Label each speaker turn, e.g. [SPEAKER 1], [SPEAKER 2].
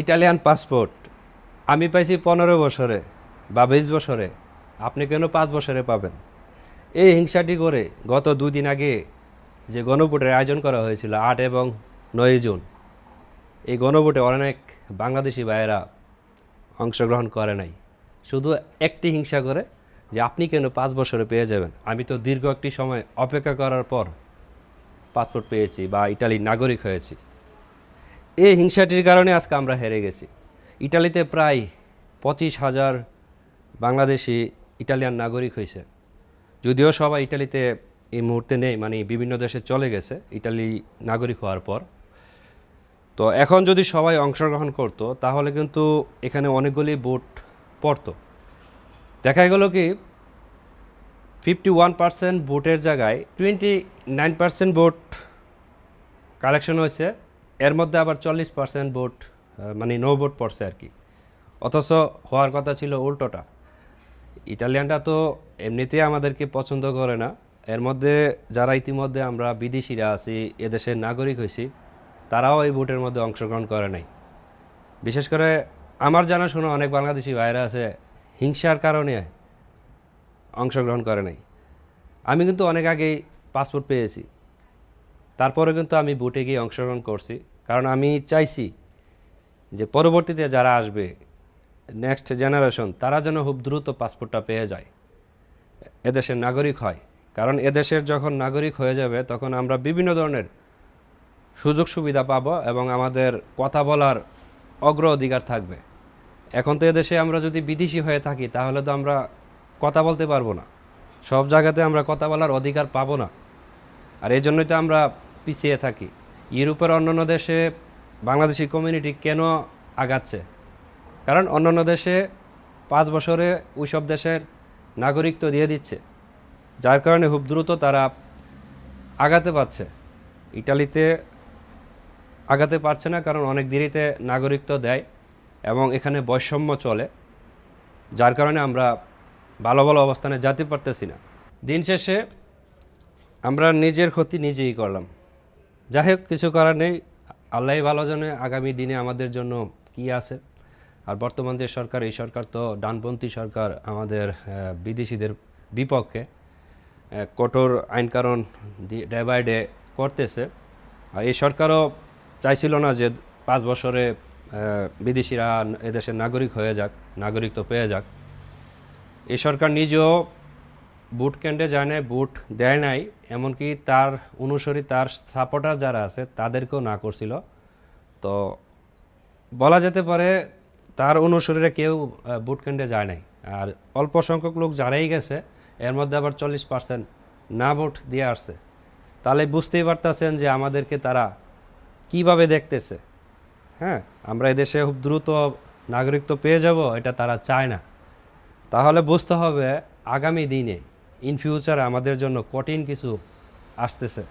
[SPEAKER 1] Italian passport. আমি পাইছি পনেরো বছরে বা বিশ বছরে। আপনি কেন পাঁচ বছরে পাবেন? এই হিংসাটি করে গত দুদিন আগে যে গণভোটের আয়োজন করা হয়েছিল আট এবং নয় জুন, এই গণভোটে অনেক বাংলাদেশি ভাইয়েরা অংশগ্রহণ করে নাই। শুধু একটি হিংসা করে যে আপনি কেন পাঁচ বছরে পেয়ে যাবেন। আমি তো দীর্ঘ একটি সময় অপেক্ষা করার পর পাসপোর্ট পেয়েছি বা ইটালির নাগরিক হয়েছি। এই হিংসাটির কারণে আজকে আমরা হেরে গেছি। ইটালিতে প্রায় পঁচিশ হাজার বাংলাদেশি ইটালিয়ান নাগরিক হয়েছে। যদিও সবাই ইটালিতে এই মুহূর্তে নেই মানে বিভিন্ন দেশে চলে গেছে ইটালি নাগরিক হওয়ার পর। তো এখন যদি সবাই অংশগ্রহণ করতো, তাহলে কিন্তু এখানে অনেকগুলি ভোট পড়তো। দেখা গেল কি ফিফটি ওয়ান পার্সেন্ট ভোটের জায়গায় টোয়েন্টি নাইন পার্সেন্ট ভোট কালেকশন হয়েছে। এর মধ্যে আবার চল্লিশ পার্সেন্ট ভোট মানে নো ভোট পড়ছে আর কি। অথচ হওয়ার কথা ছিল উল্টোটা। ইটালিয়ানরা তো এমনিতেই আমাদেরকে পছন্দ করে না। এর মধ্যে যারা ইতিমধ্যে আমরা বিদেশিরা আছি এদেশের নাগরিক হয়েছি, তারাও এই ভোটের মধ্যে অংশগ্রহণ করে নাই। বিশেষ করে আমার জানাশোনা অনেক বাংলাদেশি ভাইরা আছে, হিংসার কারণে অংশগ্রহণ করে নাই। আমি কিন্তু অনেক আগেই পাসপোর্ট পেয়েছি। তারপরে কিন্তু আমি ভোটে গিয়ে অংশগ্রহণ করছি। কারণ আমি চাইছি যে পরবর্তীতে যারা আসবে নেক্সট জেনারেশন তারা যেন খুব দ্রুত পাসপোর্টটা পেয়ে যায়। এদেশের নাগরিক হয়। কারণ এদেশের যখন নাগরিক হয়ে যাবে, তখন আমরা বিভিন্ন ধরনের সুযোগ সুবিধা পাব এবং আমাদের কথা বলার অগ্র অধিকার থাকবে। এখন তো এদেশে আমরা যদি বিদেশি হয়ে থাকি, তাহলে তো আমরা কথা বলতে পারব না। সব জায়গাতে আমরা কথা বলার অধিকার পাবো না। আর এই জন্যই তো আমরা পিছিয়ে থাকি। ইউরোপের অন্যান্য দেশে বাংলাদেশি কমিউনিটি কেন আগাচ্ছে? কারণ অন্যান্য দেশে পাঁচ বছরে ওই সব দেশের নাগরিকত্ব দিয়ে দিচ্ছে। যার কারণে খুব দ্রুত তারা আগাতে পারছে। ইটালিতে আগাতে পারছে না, কারণ অনেক দেরিতে নাগরিকত্ব দেয় এবং এখানে বৈষম্য চলে, যার কারণে আমরা ভালো ভালো অবস্থানে যেতে পারতেছি না। দিন শেষে আমরা নিজের ক্ষতি নিজেই করলাম। যাই হোক কিছু করার নেই। আল্লাহ ভালো জানে আগামী দিনে আমাদের জন্য কি আছে। আর বর্তমান যে সরকার, এই সরকার তো ডানপন্থী সরকার আমাদের বিদেশিদের বিপক্ষে কঠোর আইনকানুন ডে বাই ডে করতেছে। আর এই সরকারও চাইছিল না যে পাঁচ বছরে বিদেশিরা এদেশের নাগরিক হয়ে যাক, নাগরিক তো পেয়ে যাক। এই সরকার নিজেও বুট ক্যান্ডে যায় নাই বুট দেয় নাই, এমনকি তার অনুসরী, তার সাপোর্টার যারা আছে, তাদেরকেও না করছিল। তো বলা যেতে পারে তার অনুসরীরা কেউ বুট ক্যান্ডে যায় নাই। আর অল্প সংখ্যক লোক যারাই গেছে, এর মধ্যে আবার চল্লিশ পার্সেন্ট না ভোট দিয়ে আসছে। তাহলে বুঝতেই পারতেছেন যে আমাদেরকে তারা কীভাবে দেখতেছে। হ্যাঁ আমরা এদেশে খুব দ্রুত নাগরিকত্ব পেয়ে যাব, এটা তারা চায় না। তাহলে বুঝতে হবে আগামী দিনে ইন ফিউচার আমাদের জন্য কঠিন কিছু আসতেছে।